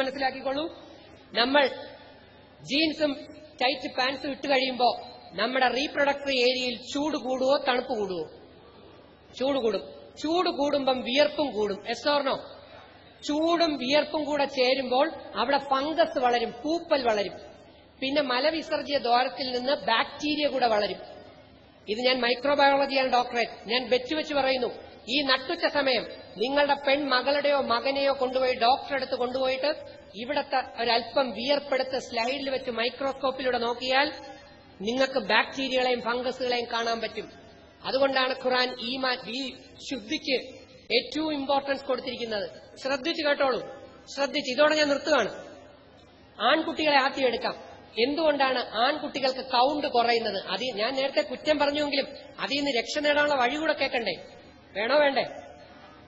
മനസ്സിലാക്കിക്കോളൂ. നമ്മൾ ജീൻസും ടൈറ്റ് പാൻസും ഇട്ട് കഴിയുമ്പോൾ നമ്മുടെ റീപ്രൊഡക്ടറി ഏരിയയിൽ ചൂട് കൂടുവോ തണുപ്പ് കൂടുവോ? ചൂട് കൂടും. ചൂട് കൂടുമ്പം വിയർപ്പും കൂടും. എസ്ഓർണോ ചൂടും വിയർപ്പും കൂടെ ചേരുമ്പോൾ അവിടെ ഫംഗസ് വളരും പൂപ്പൽ വളരും. പിന്നെ മലവിസർജ്യ ദ്വാരത്തിൽ നിന്ന് ബാക്ടീരിയ കൂടെ വളരും. ഇത് ഞാൻ മൈക്രോബയോളജിയാണ് ഡോക്ടറേറ്റ് ഞാൻ വെച്ച് വെച്ച് പറയുന്നു. ഈ നട്ടുച്ച സമയം നിങ്ങളുടെ പെൺമകളുടെയോ മകനെയോ കൊണ്ടുപോയി ഡോക്ടറെ അടുത്ത് കൊണ്ടുപോയിട്ട് ഇവിടത്തെ ഒരല്പം വിയർപ്പെടുത്ത് സ്ലൈഡിൽ വെച്ച് മൈക്രോസ്കോപ്പിലൂടെ നോക്കിയാൽ നിങ്ങൾക്ക് ബാക്ടീരിയകളെയും ഫംഗസുകളെയും കാണാൻ പറ്റും. അതുകൊണ്ടാണ് ഖുറാൻ ഈ ഈ ശുദ്ധിക്ക് ഏറ്റവും ഇമ്പോർട്ടൻസ് കൊടുത്തിരിക്കുന്നത്. ശ്രദ്ധിച്ചു കേട്ടോളൂ. ശ്രദ്ധിച്ച്. ഇതോടെ ഞാൻ നിർത്തുകയാണ്. ആൺകുട്ടികളെ ആദ്യം എടുക്കാം എന്തുകൊണ്ടാണ് ആൺകുട്ടികൾക്ക് കൗണ്ട് കുറയുന്നത്? അത് ഞാൻ നേരത്തെ കുറ്റം പറഞ്ഞുവെങ്കിലും അതിൽ നിന്ന് രക്ഷ നേടാനുള്ള വഴി കൂടെ കേൾക്കണ്ടേ? വേണോ വേണ്ടേ?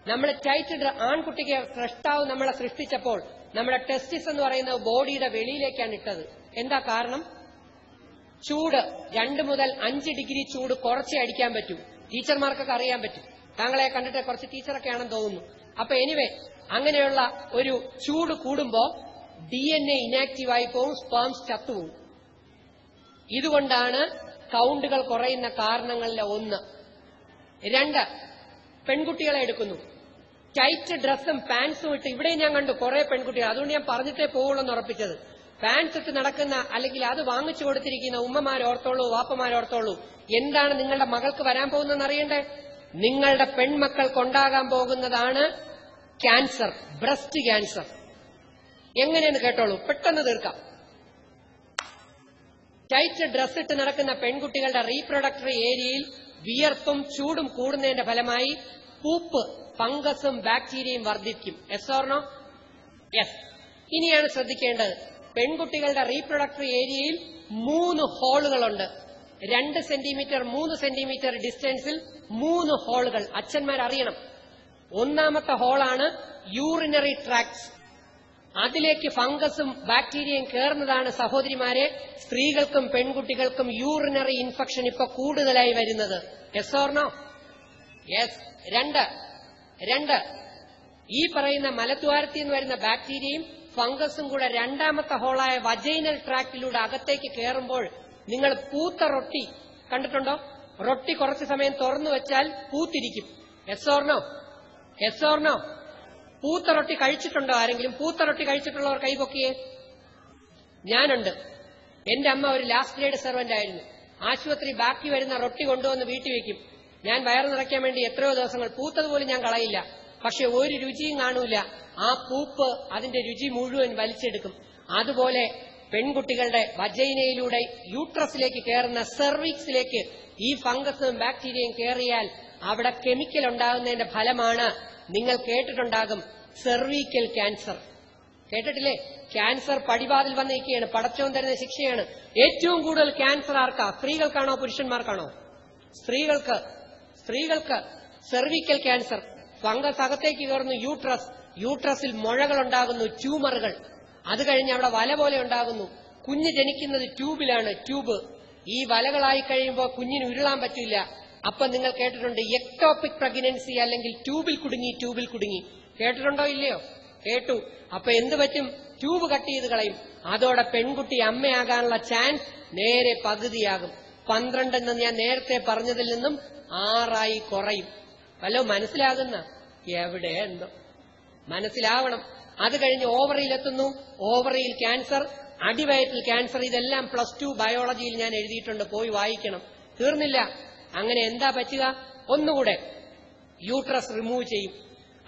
നമ്മൾ ടൈറ്റ് ഡ്ര- ആൺകുട്ടിക്ക് സൃഷ്ടാവ് നമ്മളെ സൃഷ്ടിച്ചപ്പോൾ നമ്മുടെ ടെസ്റ്റിസ് എന്ന് പറയുന്ന ബോഡിയുടെ വെളിയിലേക്കാണ് ഇട്ടത്. എന്താ കാരണം? ചൂട്. രണ്ട് മുതൽ അഞ്ച് ഡിഗ്രി ചൂട് കുറച്ചേ അടിക്കാൻ പറ്റൂ. ടീച്ചർമാർക്കൊക്കെ അറിയാൻ പറ്റും. താങ്കളെ കണ്ടിട്ട് കുറച്ച് ടീച്ചറൊക്കെ ആണെന്ന് തോന്നുന്നു. അപ്പൊ എനിവേ അങ്ങനെയുള്ള ഒരു ചൂട് കൂടുമ്പോ ഡി എൻ എ ഇനാക്റ്റീവായി പോവും സ്പേംസ് ചത്തുപോകും. ഇതുകൊണ്ടാണ് കൗണ്ടുകൾ കുറയുന്ന കാരണങ്ങളിലെ ഒന്ന്. രണ്ട് പെൺകുട്ടികളെ എടുക്കുന്നു. ടൈറ്റ് ഡ്രസ്സും പാൻസും ഇട്ട് ഇവിടെയും ഞാൻ കണ്ടു കുറെ പെൺകുട്ടികൾ. അതുകൊണ്ട് ഞാൻ പറഞ്ഞിട്ടേ പോവുള്ളൂ ഉറപ്പിച്ചത്. പാൻസ് ഇട്ട് നടക്കുന്ന അല്ലെങ്കിൽ അത് വാങ്ങിച്ചു കൊടുത്തിരിക്കുന്ന ഉമ്മമാരോർത്തോളൂ വാപ്പമാരോർത്തോളൂ എന്താണ് നിങ്ങളുടെ മകൾക്ക് വരാൻ പോകുന്നതെന്ന് അറിയണ്ടേ? നിങ്ങളുടെ പെൺമക്കൾക്കുണ്ടാകാൻ പോകുന്നതാണ് ക്യാൻസർ ബ്രസ്റ്റ് ക്യാൻസർ. എങ്ങനെയെന്ന് കേട്ടോളൂ പെട്ടെന്ന് തീർക്കാം. ടൈറ്റ് ഡ്രസ് ഇട്ട് നടക്കുന്ന പെൺകുട്ടികളുടെ റീപ്രൊഡക്ടറി ഏരിയയിൽ വിയർപ്പും ചൂടും കൂടുന്നതിന്റെ ഫലമായി പൂപ്പ് ഫംഗസും ബാക്ടീരിയയും വർദ്ധിക്കും. എസ് ഓർണോ യെസ് ഇനിയാണ് ശ്രദ്ധിക്കേണ്ടത്. പെൺകുട്ടികളുടെ റീപ്രൊഡക്ടറി ഏരിയയിൽ മൂന്ന് ഹോളുകളുണ്ട്. രണ്ട് സെന്റിമീറ്റർ മൂന്ന് സെന്റിമീറ്റർ ഡിസ്റ്റൻസിൽ മൂന്ന് ഹോളുകൾ. അച്ഛന്മാർ അറിയണം ഒന്നാമത്തെ ഹോളാണ് യൂറിനറി ട്രാക്സ് അതിലേക്ക് ഫംഗസും ബാക്ടീരിയയും കയറുന്നതാണ് സഹോദരിമാരെ സ്ത്രീകൾക്കും പെൺകുട്ടികൾക്കും യൂറിനറി ഇൻഫെക്ഷൻ ഇപ്പൊ കൂടുതലായി വരുന്നത്. യെസ് ഓർണോ യെസ് രണ്ട്. രണ്ട് ഈ പറയുന്ന മലദ്വാരത്തിൽ നിന്ന് വരുന്ന ബാക്ടീരിയയും ഫംഗസും കൂടെ രണ്ടാമത്തെ ഹോളായ വജൈനൽ ട്രാക്കിലൂടെ അകത്തേക്ക് കയറുമ്പോൾ നിങ്ങൾ പൂത്ത റൊട്ടി കണ്ടിട്ടുണ്ടോ? റൊട്ടി കുറച്ചു സമയം തുറന്നു വെച്ചാൽ പൂത്തിരിക്കും. എസ് എസ്ഓർണോ എസ് ഓർണോ പൂത്ത റൊട്ടി കഴിച്ചിട്ടുണ്ടോ ആരെങ്കിലും? പൂത്ത റൊട്ടി കഴിച്ചിട്ടുള്ളവർ കൈപൊക്കിയേ ഞാനുണ്ട്. എന്റെ അമ്മ ഒരു ലാസ്റ്റ് ഗ്രേഡ് സെർവന്റ് ആയിരുന്നു. ആശുപത്രി ബാക്കി വരുന്ന റൊട്ടി കൊണ്ടുവന്ന് വീട്ടിൽ വെക്കും. ഞാൻ വയറ് നിറയ്ക്കാൻ വേണ്ടി എത്രയോ ദിവസങ്ങൾ പൂത്തതുപോലും ഞാൻ കളയില്ല. പക്ഷെ ഒരു രുചിയും കാണൂല. ആ പൂപ്പ് അതിന്റെ രുചി മുഴുവൻ വലിച്ചെടുക്കും. അതുപോലെ പെൺകുട്ടികളുടെ വജൈനയിലൂടെ യൂട്രസിലേക്ക് കയറുന്ന സെർവിക്സിലേക്ക് ഈ ഫംഗസും ബാക്ടീരിയയും കയറിയാൽ അവിടെ കെമിക്കൽ ഉണ്ടാകുന്നതിന്റെ ഫലമാണ് നിങ്ങൾ കേട്ടിട്ടുണ്ടാകും സെർവിക്കൽ ക്യാൻസർ. കേട്ടിട്ടില്ലേ? ക്യാൻസർ പടിവാതിൽ വന്നിരിക്കുകയാണ്. പടച്ചോൻ തരുന്ന ശിക്ഷയാണ്. ഏറ്റവും കൂടുതൽ ക്യാൻസർ ആർക്കാ? സ്ത്രീകൾക്കാണോ പുരുഷന്മാർക്കാണോ? സ്ത്രീകൾക്ക് സ്ത്രീകൾക്ക് സെർവിക്കൽ ക്യാൻസർ ഫംഗസ് അകത്തേക്ക് കയറുന്നു യൂട്രസ് യൂട്രസിൽ മുഴകൾ ഉണ്ടാകുന്നു ട്യൂമറുകൾ അത് കഴിഞ്ഞ് അവിടെ വല പോലെ ഉണ്ടാകുന്നു. കുഞ്ഞ് ജനിക്കുന്നത് ട്യൂബിലാണ് ട്യൂബ് ഈ വലകളായി കഴിയുമ്പോൾ കുഞ്ഞിന് ഉരുളാൻ പറ്റില്ല. അപ്പൊ നിങ്ങൾ കേട്ടിട്ടുണ്ട് എക്ടോപിക് പ്രഗ്നൻസി അല്ലെങ്കിൽ ട്യൂബിൽ കുടുങ്ങി ട്യൂബിൽ കുടുങ്ങി. കേട്ടിട്ടുണ്ടോ ഇല്ലയോ? കേട്ടു. അപ്പൊ എന്ത് പറ്റും? ട്യൂബ് കട്ട് ചെയ്ത് കളയും. അതോടെ പെൺകുട്ടി അമ്മയാകാനുള്ള ചാൻസ് നേരെ പകുതിയാകും. പന്ത്രണ്ടെന്ന് ഞാൻ നേരത്തെ പറഞ്ഞതിൽ നിന്നും ആറായി കുറയും. വല്ലോ മനസ്സിലാകുന്ന? എവിടെ എന്തോ? മനസ്സിലാവണം. അത് കഴിഞ്ഞ് ഓവറിയിലെത്തുന്നു. ഓവറിയിൽ ക്യാൻസർ അടിവയറ്റിൽ ക്യാൻസർ ഇതെല്ലാം പ്ലസ് ടു ബയോളജിയിൽ ഞാൻ എഴുതിയിട്ടുണ്ട്. പോയി വായിക്കണം. തീർന്നില്ല. അങ്ങനെ എന്താ പറ്റുക? ഒന്നുകൂടെ യൂട്രസ് റിമൂവ് ചെയ്യും.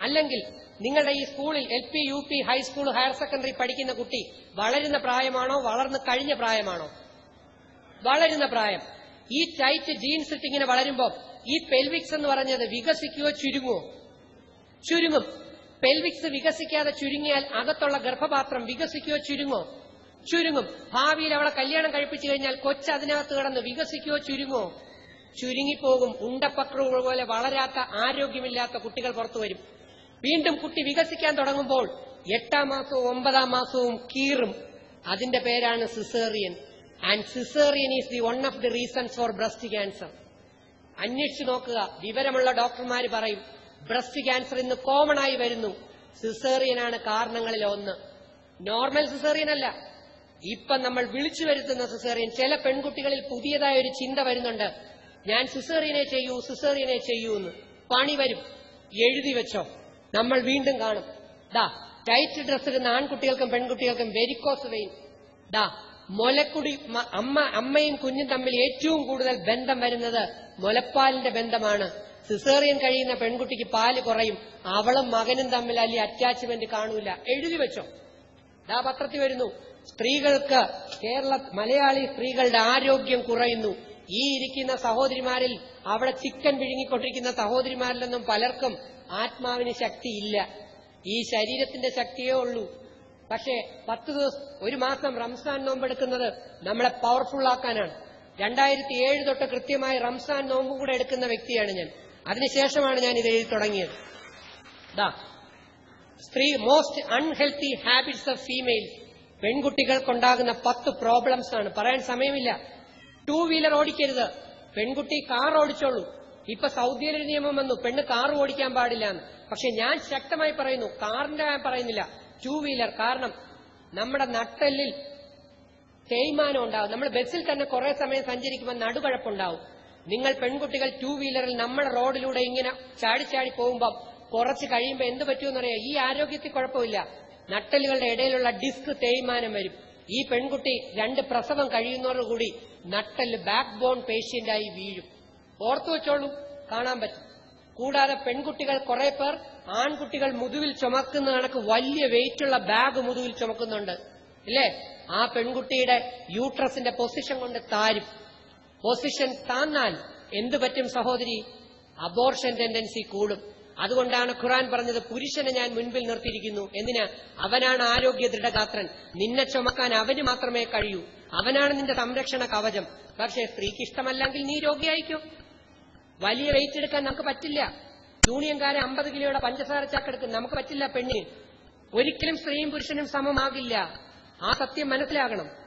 അല്ലെങ്കിൽ നിങ്ങളുടെ ഈ സ്കൂളിൽ L P U P high school higher secondary പഠിക്കുന്ന കുട്ടി വളരുന്ന പ്രായമാണോ? വളർന്നു കഴിഞ്ഞ പ്രായമാണോ? വളരുന്ന പ്രായം. ഈ ടൈറ്റ് ജീൻസ് ഇട്ട് ഇങ്ങനെ വളരുമ്പോൾ ഈ പെൽവിക്സ് എന്ന് പറഞ്ഞത് വികസിക്കുകയോ ചുരുങ്ങുമോ ചുരുങ്ങും. പെൽവിക്സ് വികസിക്കാതെ ചുരുങ്ങിയാൽ അകത്തുള്ള ഗർഭപാത്രം വികസിക്കുകയോ ചുരുങ്ങോ ചുരുങ്ങും. ഭാവിയിൽ അവളെ കല്യാണം കഴിപ്പിച്ചു കഴിഞ്ഞാൽ കൊച്ച് അതിനകത്ത് കിടന്ന് വികസിക്കുകയോ ചുരുങ്ങോ ചുരുങ്ങിപ്പോകും. ഉണ്ടപ്പക്രു പോലെ വളരാത്ത ആരോഗ്യമില്ലാത്ത കുട്ടികൾ പുറത്തു വരും. വീണ്ടും കുട്ടി വികസിക്കാൻ തുടങ്ങുമ്പോൾ എട്ടാം മാസവും ഒമ്പതാം മാസവും കീറും. അതിന്റെ പേരാണ് caesarean. And caesarean is the one of the reasons for breast cancer അന്വേഷിച്ചു നോക്കുക. വിവരമുള്ള ഡോക്ടർമാർ പറയും ബ്രസ്റ്റ് ക്യാൻസർ ഇന്ന് കോമൺ ആയി വരുന്നു. സിസേറിയനാണ് കാരണങ്ങളിൽ ഒന്ന്. നോർമൽ സിസേറിയൻ അല്ല. ഇപ്പം നമ്മൾ വിളിച്ചു വരുത്തുന്ന സിസേറിയൻ ചില പെൺകുട്ടികളിൽ പുതിയതായ ഒരു ചിന്ത വരുന്നുണ്ട്. ഞാൻ സിസേറിയനെ ചെയ്യൂ സിസേറിയനെ ചെയ്യൂ എന്ന്. പണി വരും. എഴുതി വെച്ചോ. നമ്മൾ വീണ്ടും കാണും. ദാ ടൈറ്റ് ഡ്രസ് ആൺകുട്ടികൾക്കും പെൺകുട്ടികൾക്കും വെരിക്കോസ് വെയിൻ ദാ മുലക്കുടി അമ്മ അമ്മയും കുഞ്ഞും തമ്മിൽ ഏറ്റവും കൂടുതൽ ബന്ധം വരുന്നത് മുലപ്പാലിന്റെ ബന്ധമാണ്. സിസേറിയൻ കഴിയുന്ന പെൺകുട്ടിക്ക് പാൽ കുറയും അവളും മകനും തമ്മിൽ അല്ലെ അറ്റാച്ച്മെന്റ് കാണൂല. എഴുതി വെച്ചോ. ദാ പത്രത്തിൽ വരുന്നു. സ്ത്രീകൾക്ക് കേരള മലയാളി സ്ത്രീകളുടെ ആരോഗ്യം കുറയുന്നു. ഈ ഇരിക്കുന്ന സഹോദരിമാരിൽ അവിടെ ചിക്കൻ വിഴുങ്ങിക്കൊണ്ടിരിക്കുന്ന സഹോദരിമാരിലൊന്നും പലർക്കും ആത്മാവിന് ശക്തിയില്ല. ഈ ശരീരത്തിന്റെ ശക്തിയേ ഉള്ളൂ. പക്ഷേ പത്ത് ദിവസം ഒരു മാസം റംസാൻ നോമ്പെടുക്കുന്നത് നമ്മളെ പവർഫുൾ ആക്കാനാണ്. രണ്ടായിരത്തി ഏഴ് തൊട്ട് കൃത്യമായി റംസാൻ നോമ്പ് കൂടെ എടുക്കുന്ന വ്യക്തിയാണ് ഞാൻ. അതിനുശേഷമാണ് ഞാൻ ഇത് എഴുതി തുടങ്ങിയത്. ദാ സ്ത്രീ most unhealthy habits of female പെൺകുട്ടികൾക്കുണ്ടാകുന്ന പത്ത് പ്രോബ്ലംസ് ആണ്. പറയാൻ സമയമില്ല. ടൂ വീലർ ഓടിക്കരുത്. പെൺകുട്ടി കാർ ഓടിച്ചോളൂ. ഇപ്പൊ സൗദിയിൽ ഒരു നിയമം വന്നു. പെണ്ണ് കാർ ഓടിക്കാൻ പാടില്ല എന്ന്. പക്ഷെ ഞാൻ ശക്തമായി പറയുന്നു കാറിന്റെ പറയുന്നില്ല. ടൂ വീലർ കാരണം നമ്മുടെ നട്ടെല്ലിൽ തേയ്മാനം ഉണ്ടാവും. നമ്മൾ ബസ്സിൽ തന്നെ കുറെ സമയം സഞ്ചരിക്കുമ്പോൾ നടുകഴപ്പുണ്ടാവും നിങ്ങൾ പെൺകുട്ടികൾ ടൂ വീലറിൽ നമ്മുടെ റോഡിലൂടെ ഇങ്ങനെ ചാടി ചാടി പോകുമ്പോൾ കുറച്ച് കഴിയുമ്പോൾ എന്ത് പറ്റുമെന്നറിയാം ഈ ആരോഗ്യത്തിൽ കുഴപ്പമില്ല. നട്ടലുകളുടെ ഇടയിലുള്ള ഡിസ്ക് തേയ്മാനം വരും. ഈ പെൺകുട്ടി രണ്ട് പ്രസവം കഴിയുന്നതോടുകൂടി നട്ടൽ ബാക്ക് ബോൺ പേഷ്യന്റായി വീഴും. ഓർത്തു വെച്ചോളൂ. കാണാൻ പറ്റും. കൂടാതെ പെൺകുട്ടികൾ കുറെ പേർ ആൺകുട്ടികൾ മുതുവിൽ ചുമക്കുന്ന കണക്ക് വലിയ വെയിറ്റുള്ള ബാഗ് മുതുവിൽ ചുമക്കുന്നുണ്ട്. ഇല്ലേ? ആ പെൺകുട്ടിയുടെ യൂട്രസിന്റെ പൊസിഷൻ കൊണ്ട് താരും. പൊസിഷൻ താന്നാൽ എന്തു പറ്റും സഹോദരി? അബോർഷൻ ടെൻഡൻസി കൂടും. അതുകൊണ്ടാണ് ഖുറാൻ പറഞ്ഞത് പുരുഷനെ ഞാൻ മുൻപിൽ നിർത്തിയിരിക്കുന്നു. എന്തിനാ? അവനാണ് ആരോഗ്യ ദൃഢഗാത്രൻ. നിന്നെ ചുമക്കാൻ അവന് മാത്രമേ കഴിയൂ. അവനാണ് നിന്റെ സംരക്ഷണ കവചം. പക്ഷേ സ്ത്രീക്ക് ഇഷ്ടമല്ലെങ്കിൽ നീ രോഗിയായിക്കോ? വലിയ വെയിറ്റ് എടുക്കാൻ നമുക്ക് പറ്റില്ല. യൂണിയൻകാരെ അമ്പത് കിലോയുടെ പഞ്ചസാര ചാക്കെടുക്കും നമുക്ക് പറ്റില്ല പെണ്ണിന്. ഒരിക്കലും സ്ത്രീയും പുരുഷനും സമമാകില്ല. ആ സത്യം മനസ്സിലാകണം.